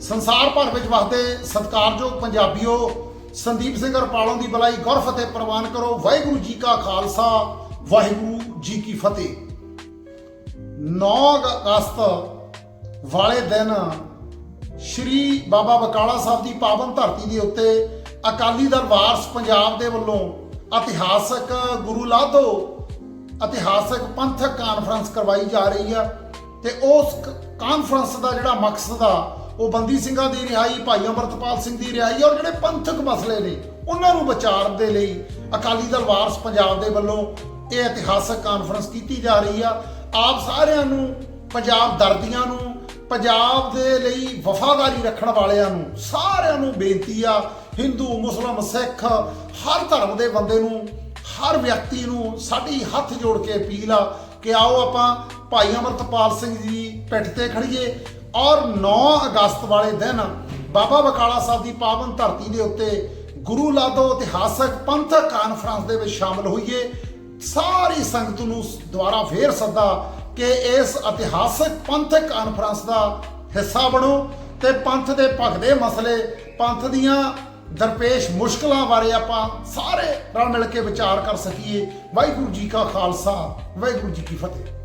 ਸੰਸਾਰ ਭਰ ਵਿੱਚ ਵਸਦੇ ਸਤਿਕਾਰਯੋਗ ਪੰਜਾਬੀਓ, ਸੰਦੀਪ ਸਿੰਘ ਰਪਾਲੋਂ ਦੀ ਬਲਾਈ ਗੁਰ ਫਤਿਹ ਪ੍ਰਵਾਨ ਕਰੋ। ਵਾਹਿਗੁਰੂ ਜੀ ਕਾ ਖਾਲਸਾ, ਵਾਹਿਗੁਰੂ ਜੀ ਕੀ ਫਤਿਹ। 9 ਅਗਸਤ ਵਾਲੇ ਦਿਨ ਸ਼੍ਰੀ ਬਾਬਾ ਬਕਾਲਾ ਸਾਹਿਬ ਦੀ ਪਾਵਨ ਧਰਤੀ ਦੇ ਉੱਤੇ ਅਕਾਲੀ ਦਲ ਵਾਰਸ ਪੰਜਾਬ ਦੇ ਵੱਲੋਂ ਇਤਿਹਾਸਕ ਗੁਰੂ ਲਾਧੋ ਇਤਿਹਾਸਕ ਪੰਥਕ ਕਾਨਫਰੰਸ ਕਰਵਾਈ ਜਾ ਰਹੀ ਆ ਤੇ ਉਸ ਕਾਨਫਰੰਸ ਦਾ ਜਿਹੜਾ ਮਕਸਦ ਆ ਉਹ ਬੰਦੀ ਸਿੰਘਾਂ ਦੀ ਰਿਹਾਈ, ਭਾਈ ਅਮਰਤਪਾਲ ਸਿੰਘ ਦੀ ਰਿਹਾਈ ਔਰ ਜਿਹੜੇ ਪੰਥਕ ਮਸਲੇ ਨੇ, ਉਹਨਾਂ ਨੂੰ ਵਿਚਾਰਨ ਦੇ ਲਈ ਅਕਾਲੀ ਦਲ ਵਾਰਸ ਪੰਜਾਬ ਦੇ ਵੱਲੋਂ ਇਹ ਇਤਿਹਾਸਕ ਕਾਨਫਰੰਸ ਕੀਤੀ ਜਾ ਰਹੀ ਆ। ਆਪ ਸਾਰਿਆਂ ਨੂੰ, ਪੰਜਾਬ ਦਰਦੀਆਂ ਨੂੰ, ਪੰਜਾਬ ਦੇ ਲਈ ਵਫਾਦਾਰੀ ਰੱਖਣ ਵਾਲਿਆਂ ਨੂੰ ਸਾਰਿਆਂ ਨੂੰ ਬੇਨਤੀ ਆ, ਹਿੰਦੂ, ਮੁਸਲਮ, ਸਿੱਖ, ਹਰ ਧਰਮ ਦੇ ਬੰਦੇ ਨੂੰ, ਹਰ ਵਿਅਕਤੀ ਨੂੰ ਸਾਡੀ ਹੱਥ ਜੋੜ ਕੇ ਅਪੀਲ ਆ ਕਿ ਆਓ ਆਪਾਂ ਭਾਈ ਅਮਰਤਪਾਲ ਸਿੰਘ ਜੀ ਪਿੱਠ ਤੇ ਖੜੀਏ ਔਰ 9 ਅਗਸਤ ਵਾਲੇ ਦਿਨ ਬਾਬਾ ਬਕਾਲਾ ਸਾਹਿਬ ਦੀ ਪਾਵਨ ਧਰਤੀ ਦੇ ਉੱਤੇ ਗੁਰੂ ਲਾਦੋ ਇਤਿਹਾਸਕ ਪੰਥਕ ਕਾਨਫਰੰਸ ਦੇ ਵਿੱਚ ਸ਼ਾਮਲ ਹੋਈਏ। ਸਾਰੀ ਸੰਗਤ ਨੂੰ ਦੁਆਰਾ ਫੇਰ ਸੱਦਾ ਕਿ ਇਸ ਇਤਿਹਾਸਕ ਪੰਥਕ ਕਾਨਫਰੰਸ ਦਾ ਹਿੱਸਾ ਬਣੋ ਤੇ ਪੰਥ ਦੇ ਭਗਦੇ ਮਸਲੇ, ਪੰਥ ਦੀਆਂ ਦਰਪੇਸ਼ ਮੁਸ਼ਕਲਾਂ ਬਾਰੇ ਆਪਾਂ ਸਾਰੇ ਰਲ ਮਿਲ ਕੇ ਵਿਚਾਰ ਕਰ ਸਕੀਏ। ਵਾਹਿਗੁਰੂ ਜੀ ਕਾ ਖਾਲਸਾ, ਵਾਹਿਗੁਰੂ ਜੀ ਕੀ ਫਤਿਹ।